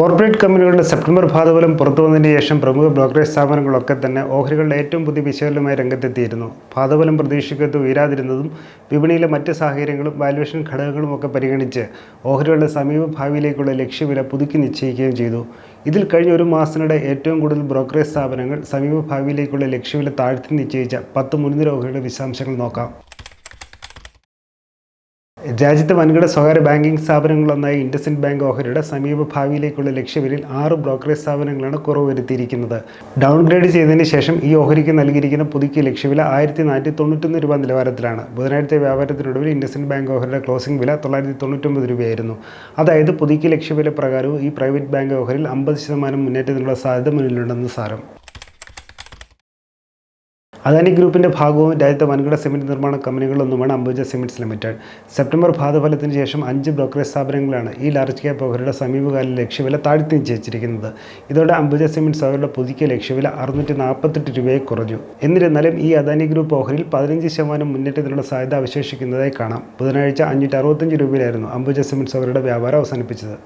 Corporate കമ്പനികളുടെ September ഭാഗഫലം പുറത്തു വന്നതിന് ശേഷം പ്രമുഖ ബ്രോക്കറേജ് സ്ഥാപനങ്ങളൊക്കെ തന്നെ ഓഹരികളുടെ ഏറ്റവും പുതിയ വിശകലനമായി രംഗത്തെത്തിയിരുന്നു. ഭാഗഫലം പ്രതീക്ഷിക്കത്ത് ഉയരാതിരുന്നതും വിപണിയിലെ മറ്റ് സാഹചര്യങ്ങളും വാല്യുവേഷൻ ഘടകങ്ങളും ഒക്കെ പരിഗണിച്ച് ഓഹരികളുടെ സമീപ ഭാവിയിലേക്കുള്ള ലക്ഷ്യവില പുതുക്കി നിശ്ചയിക്കുകയും ചെയ്തു. ഇതിൽ കഴിഞ്ഞ ഒരു മാസത്തിനിടെ ഏറ്റവും കൂടുതൽ ബ്രോക്കറേജ് സ്ഥാപനങ്ങൾ സമീപ ഭാവിയിലേക്കുള്ള ലക്ഷ്യവില താഴ്ത്തി നിശ്ചയിച്ച പത്ത് മുൻനിര ഓഹരികളുടെ വിശദാംശങ്ങൾ നോക്കാം. രാജ്യത്തെ വൻകിട സ്വകാര്യ ബാങ്കിംഗ് സ്ഥാപനങ്ങളൊന്നായ ഇൻഡസിൻഡ് ബാങ്ക് ഓഹരിയുടെ സമീപ ഭാവിയിലേക്കുള്ള ലക്ഷ്യവരിൽ ആറ് ബ്രോക്കറേജ് സ്ഥാപനങ്ങളാണ് കുറവ് വരുത്തിയിരിക്കുന്നത്. ഡൗൺഗ്രേഡ് ചെയ്തതിന് ശേഷം ഈ ഓഹരിക്ക് നൽകിയിരിക്കുന്ന പുതുക്കിയ ലക്ഷ്യവില ആയിരത്തി നാനൂറ്റി തൊണ്ണൂറ്റൊന്ന് രൂപ നിലവാരത്തിലാണ്. ബുധനാഴ്ച വ്യാപാരത്തിനൊടുവിൽ ഇൻഡസിൻഡ് ബാങ്ക് ഓഹരിയുടെ ക്ലോസിംഗ് വില തൊള്ളായിരത്തി തൊണ്ണൂറ്റൊമ്പത് രൂപയായിരുന്നു. അതായത് പുതുക്കിയ ലക്ഷ്യവില പ്രകാരവും ഈ പ്രൈവറ്റ് ബാങ്ക് ഓഹരിയിൽ അമ്പത് ശതമാനം മുന്നേറ്റത്തിനുള്ള സാധ്യത മുന്നിലുണ്ടെന്ന് സാരം. അദാനി ഗ്രൂപ്പിന്റെ ഭാഗവും രാജ്യത്തെ വൻകിട സിമന്റ് നിർമ്മാണ കമ്പനികളൊന്നുമാണ് അംബുജ സിമന്റ്സ് ലിമിറ്റഡ്. സെപ്റ്റംബർ ഭാഗഫലത്തിന് ശേഷം അഞ്ച് ബ്രോക്കറേജ് സ്ഥാപനങ്ങളാണ് ഈ ലാർജ് ക്യാപ്പ് ഓഹരിയുടെ സമീപകാല ലക്ഷ്യവില താഴ്ത്തി നിശ്ചയിച്ചിരിക്കുന്നത് ഇതോടെ അംബുജ സിമന്റ്സ് അവരുടെ പുതുക്കിയ ലക്ഷ്യവില അറുന്നൂറ്റി നാൽപ്പത്തെട്ട് രൂപയെ കുറഞ്ഞു. എന്നിരുന്നാലും ഈ അദാനി ഗ്രൂപ്പ് ഓഹരിയിൽ പതിനഞ്ച് ശതമാനം മുന്നേറ്റത്തിനുള്ള സാധ്യത അവശേഷിക്കുന്നതായി കാണാം. ബുധനാഴ്ച അഞ്ഞൂറ്റി അറുപത്തഞ്ച് രൂപയിലായിരുന്നു അംബുജ സിമന്റ്സ് അവരുടെ വ്യാപാരം അവസാനിപ്പിച്ചത്.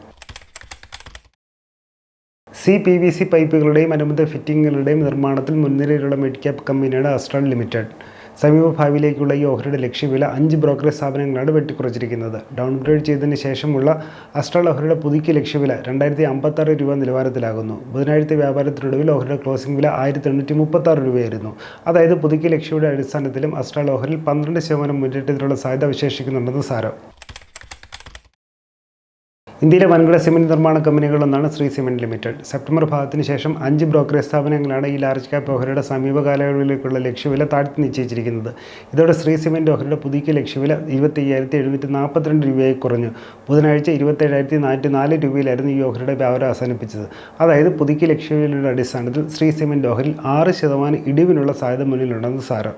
സി പി വി സി പൈപ്പുകളുടെയും അനുബന്ധ ഫിറ്റിങ്ങുകളുടെയും നിർമ്മാണത്തിൽ മുൻനിരയിലുള്ള മിഡ് ക്യാപ്പ് കമ്പനിയാണ് അസ്ട്രാൾ ലിമിറ്റഡ്. സമീപ ഭാവിയിലേക്കുള്ള ഈ ഓഹരിയുടെ ലക്ഷ്യവില അഞ്ച് ബ്രോക്കറേജ് സ്ഥാപനങ്ങളാണ് വെട്ടിക്കുറച്ചിരിക്കുന്നത്. ഡൗൺഗ്രേഡ് ചെയ്തതിന് ശേഷമുള്ള അസ്ട്രാൾ ഓഹരിയുടെ പുതുക്കിയ ലക്ഷ്യവില രണ്ടായിരത്തി അമ്പത്താറ് രൂപ നിലവാരത്തിലാകുന്നു. ബുധനാഴ്ചത്തെ വ്യാപാരത്തിനൊടുവിൽ ഓഹരിയുടെ ക്ലോസിംഗ് വില ആയിരത്തി എണ്ണൂറ്റി മുപ്പത്താറ് രൂപയായിരുന്നു. അതായത് പുതുക്കിയ ലക്ഷ്യയുടെ അടിസ്ഥാനത്തിലും അസ്ട്രാൾ ഓഹരിൽ പന്ത്രണ്ട് ശതമാനം മുന്നേറ്റത്തിനുള്ള സാധ്യത അവശേഷിക്കുന്നുണ്ടെന്ന് സാരം. ഇന്ത്യയിലെ വൻകിട സിമന്റ് നിർമ്മാണ കമ്പനികളൊന്നാണ് ശ്രീ സിമന്റ് ലിമിറ്റഡ്. സെപ്റ്റംബർ ഭാഗത്തിന് ശേഷം അഞ്ച് ബ്രോക്കറേജ് സ്ഥാപനങ്ങളാണ് ഈ ലാർജ് ക്യാപ് ഓഹരിയുടെ സമീപകാലങ്ങളിലേക്കുള്ള ലക്ഷ്യവില താഴ്ത്തി നിശ്ചയിച്ചിരിക്കുന്നത്. ഇതോടെ ശ്രീ സിമന്റ് ഓഹരിയുടെ പുതുക്കിയ ലക്ഷ്യവില ഇരുപത്തി അയ്യായിരത്തി എഴുന്നൂറ്റി നാൽപ്പത്തിരണ്ട് രൂപയായി കുറഞ്ഞു. ബുധനാഴ്ച ഇരുപത്തേഴായിരത്തി നാനൂറ്റി നാല് രൂപയിലായിരുന്നു ഈ ഓഹരിയുടെ വ്യാപാരം അവസാനിപ്പിച്ചത്. അതായത് പുതുക്കിയ ലക്ഷ്യവിലയുടെ അടിസ്ഥാനത്തിൽ ശ്രീ സിമന്റ് ഓഹരിൽ ആറ് ശതമാനം ഇടിവിനുള്ള സാധ്യത മുന്നിലുണ്ടെന്ന് സാരം.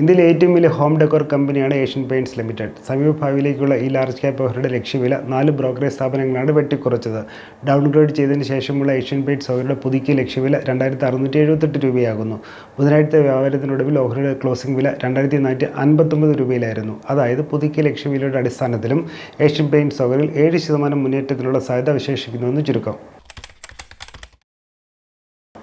ഇന്ത്യയിലെ ഏറ്റവും വലിയ ഹോം ഡെക്കോർ കമ്പനിയാണ് ഏഷ്യൻ പെയിന്റ്സ് ലിമിറ്റഡ്. സമീപഭാവിയിലേക്കുള്ള ഈ ലാർജ് ക്യാപ് ഓഹരിയുടെ ലക്ഷ്യവില നാല് ബ്രോക്കറേജ് സ്ഥാപനങ്ങളാണ് വെട്ടിക്കുറച്ചത്. ഡൗൺഗ്രേഡ് ചെയ്തതിന് ശേഷമുള്ള ഏഷ്യൻ പെയിന്റ്സ് ഓഹരിയുടെ പുതുക്കിയ ലക്ഷ്യവില രണ്ടായിരത്തി അറുന്നൂറ്റി എഴുപത്തെട്ട് രൂപയാകുന്നു. ബുധനാഴ്ചത്തെ വ്യാപാരത്തിനൊടുവിൽ ഓഹരിയുടെ ക്ലോസിംഗ് വില രണ്ടായിരത്തി നാനൂറ്റി അൻപത്തൊമ്പത് രൂപയിലായിരുന്നു. അതായത് പുതുക്കിയ ലക്ഷ്യവിലയുടെ അടിസ്ഥാനത്തിലും ഏഷ്യൻ പെയിന്റ്സ് ഓഹരിയിൽ ഏഴ് ശതമാനം മുന്നേറ്റത്തിനുള്ള സാധ്യത അവശേഷിക്കുന്നുവെന്ന് ചുരുക്കം.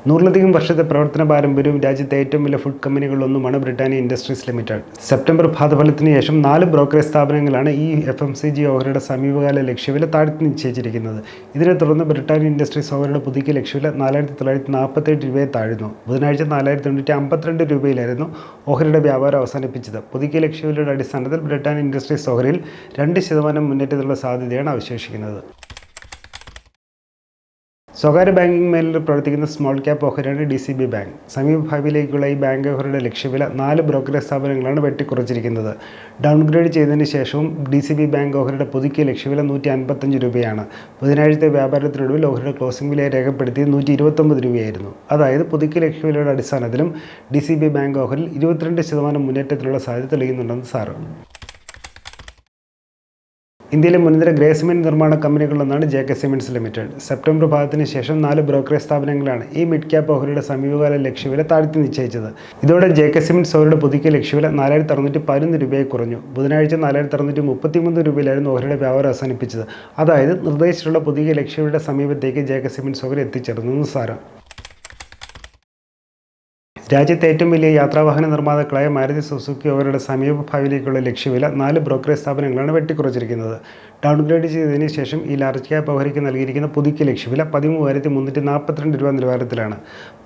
നൂറിലധികം വർഷത്തെ പ്രവർത്തന പാരമ്പര്യവും രാജ്യത്തെ ഏറ്റവും വലിയ ഫുഡ് കമ്പനികളിലൊന്നുമാണ് ബ്രിട്ടാനിയ ഇൻഡസ്ട്രീസ് ലിമിറ്റഡ് സെപ്റ്റംബർ ഭാഗഫലത്തിന് ശേഷം നാല് ബ്രോക്കറേജ് സ്ഥാപനങ്ങളാണ് ഈ എഫ് എം സി ജി ഓഹരിയുടെ സമീപകാല ലക്ഷ്യവില താഴ്ത്തി നിശ്ചയിച്ചിരിക്കുന്നത്. ഇതിനെ തുടർന്ന് ബ്രിട്ടാനിയ ഇൻഡസ്ട്രീസ് ഓഹരിയുടെ പുതുക്കിയ ലക്ഷ്യവില നാലായിരത്തി തൊള്ളായിരത്തി നാൽപ്പത്തെട്ട് രൂപയെ താഴ്ന്നു. ബുധനാഴ്ച നാലായിരത്തി തൊണ്ണൂറ്റി അമ്പത്തിരണ്ട് രൂപയിലായിരുന്നു ഓഹരിയുടെ വ്യാപാരം അവസാനിപ്പിച്ചത്. പുതുക്കിയ ലക്ഷ്യവിലയുടെ അടിസ്ഥാനത്തിൽ ബ്രിട്ടാനിയ ഇൻഡസ്ട്രീസ് ഓഹരിയിൽ രണ്ട് ശതമാനം മുന്നേറ്റത്തിലുള്ള സാധ്യതയാണ് അവശേഷിക്കുന്നത്. സ്വകാര്യ ബാങ്കിംഗ് മേഖലയിൽ പ്രവർത്തിക്കുന്ന സ്മോൾ ക്യാപ്പ് ഓഹരിയാണ് ഡി സി ബി ബാങ്ക്. സമീപഭാവിയിലേക്കുള്ള ഈ ബാങ്ക് ഓഹരിയുടെ ലക്ഷ്യവില നാല് ബ്രോക്കറേജ് സ്ഥാപനങ്ങളാണ് വെട്ടിക്കുറച്ചിരിക്കുന്നത്. ഡൗൺഗ്രേഡ് ചെയ്തതിന് ശേഷവും ഡി സി ബി ബാങ്ക് ഓഹരിയുടെ പുതുക്കിയ ലക്ഷ്യവില നൂറ്റി അൻപത്തഞ്ച് രൂപയാണ്. ബുധനാഴ്ചത്തെ വ്യാപാരത്തിനൊടുവിൽ ഓഹരിയുടെ ക്ലോസിംഗ് വില രേഖപ്പെടുത്തിയത് നൂറ്റി ഇരുപത്തൊമ്പത് രൂപയായിരുന്നു. അതായത് പുതുക്കിയ ലക്ഷ്യവിലയുടെ അടിസ്ഥാനത്തിലും ഡി സി ബി ബാങ്ക് ഓഹരിൽ ഇരുപത്തിരണ്ട് ശതമാനം മുന്നേറ്റത്തിലുള്ള സാധ്യത തെളിയുന്നുണ്ടെന്ന് സാറ് ഇന്ത്യയിലെ മുൻനിര ഗ്രേ സിമെന്റ് നിർമ്മാണ കമ്പനികളിലൊന്നാണ് J K cements limited. September ഭാഗത്തിന് ശേഷം നാല് ബ്രോക്കറേജ് സ്ഥാപനങ്ങളാണ് ഈ മിഡ് ക്യാപ്പ് ഓഹരിയുടെ സമീപകാല ലക്ഷ്യവില താഴ്ത്തി നിശ്ചയിച്ചത്. ഇതോടെ ജെ കെ സിമെന്റ്സ് ഓഹരിയുടെ പുതുക്കിയ ലക്ഷ്യവില നാലായിരത്തി അറുന്നൂറ്റി പതിനൊന്ന് രൂപയായി കുറഞ്ഞു. ബുധനാഴ്ച നാലായിരത്തി അറുന്നൂറ്റി മുപ്പത്തിമൂന്ന് രൂപയിലായിരുന്നു ഓഹരിയുടെ വ്യാപാരം അവസാനിപ്പിച്ചത്. അതായത് നിർദ്ദേശിച്ചിട്ടുള്ള പുതിയ ലക്ഷ്യവിയുടെ സമീപത്തേക്ക് ജെ കെ സിമെന്റ്സ് ഓഹരി എത്തിച്ചേർന്നു. സാരം. രാജ്യത്തെ ഏറ്റവും വലിയ യാത്രാവാഹന നിർമ്മാതാക്കളായ മാരുതി സുസുക്കി അവരുടെ സമീപ ഭാവിയിലേക്കുള്ള ലക്ഷ്യവില നാല് ബ്രോക്കറേജ് സ്ഥാപനങ്ങളാണ് വെട്ടിക്കുറച്ചിരിക്കുന്നത്. ഡൗൺഗ്രേഡ് ചെയ്തതിന് ശേഷം ഈ ലാർജ് ക്യാബ് ഓഹരിക്ക് നൽകിയിരിക്കുന്ന പുതുക്കിയ ലക്ഷ്യവില പതിമൂവായിരത്തി മുന്നൂറ്റി നാൽപ്പത്തിരണ്ട് രൂപ നിലവാരത്തിലാണ്.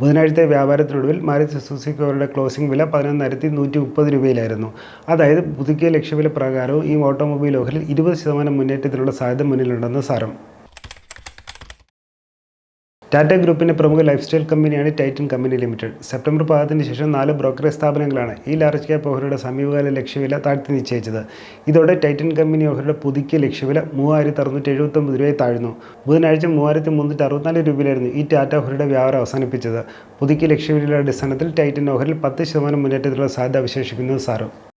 ബുധനാഴ്ചത്തെ വ്യാപാരത്തിനൊടുവിൽ മാരുതി സുസുക്കി അവരുടെ ക്ലോസിംഗ് വില പതിനൊന്നായിരത്തി നൂറ്റി മുപ്പത് രൂപയിലായിരുന്നു. അതായത് പുതുക്കിയ ലക്ഷ്യവില പ്രകാരവും ഈ ഓട്ടോമൊബൈൽ ഓഹരിൽ ഇരുപത് ശതമാനം മുന്നേറ്റത്തിനുള്ള സാധ്യത മുന്നിലുണ്ടെന്ന് സാരം. ടാറ്റ ഗ്രൂപ്പിന്റെ പ്രമുഖ ലൈഫ് സ്റ്റൈൽ കമ്പനിയാണ് ടൈറ്റൻ കമ്പനി ലിമിറ്റഡ്. സെപ്റ്റംബർ പാദത്തിന് ശേഷം നാല് ബ്രോക്കറേജ് സ്ഥാപനങ്ങളാണ് ഈ ലാർജ് ക്യാപ് ഓഹരിയുടെ സമീപകാല ലക്ഷ്യവില താഴ്ത്തി നിശ്ചയിച്ചത്. ഇതോടെ ടൈറ്റൻ കമ്പനി ഓഹരിയുടെ പുതുക്കിയ ലക്ഷ്യവില മൂവായിരത്തി അറുന്നൂറ്റി എഴുപത്തൊമ്പത് രൂപയെ താഴ്ന്നു. ബുധനാഴ്ച മൂവായിരത്തി മുന്നൂറ്റി അറുപത്തിനാല് രൂപയിലായിരുന്നു ഈ ടാറ്റ ഓഹരിയുടെ വ്യാപാരം അവസാനിപ്പിച്ചത്. പുതുക്കിയ ലക്ഷ്യവിലയുടെ അടിസ്ഥാനത്തിൽ ടൈറ്റൻ ഓഹരിൽ പത്ത് ശതമാനം മുന്നേറ്റത്തിലുള്ള സാധ്യത അവശേഷിക്കുന്നത് സാറും.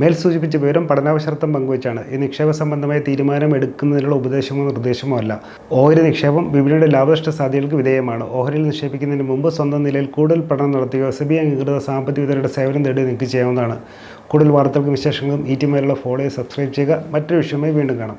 മേൽ സൂചിപ്പിച്ച വിവരം പഠനാവശ്യർത്ഥം പങ്കുവച്ചാണ്. ഈ നിക്ഷേപ സംബന്ധമായ തീരുമാനം എടുക്കുന്നതിനുള്ള ഉപദേശമോ നിർദ്ദേശമോ അല്ല. ഓഹരി നിക്ഷേപം വിപണിയുടെ ലാഭനഷ്ട സാധ്യതകൾക്ക് വിധേയമാണ്. ഓഹരിയിൽ നിക്ഷേപിക്കുന്നതിന് മുമ്പ് സ്വന്തം നിലയിൽ കൂടുതൽ പഠനം നടത്തിയോ സെബി അംഗീകൃത സാമ്പത്തിക വിദഗ്ധരുടെ സേവനം തേടി നിങ്ങൾക്ക് ചെയ്യാവുന്നതാണ്. കൂടുതൽ വാർത്തകൾക്കും വിശേഷങ്ങളും ഈ ടി മേലുള്ള ഫോളോ സബ്സ്ക്രൈബ് ചെയ്യുക. മറ്റൊരു വിഷയമായി വീണ്ടും കാണാം.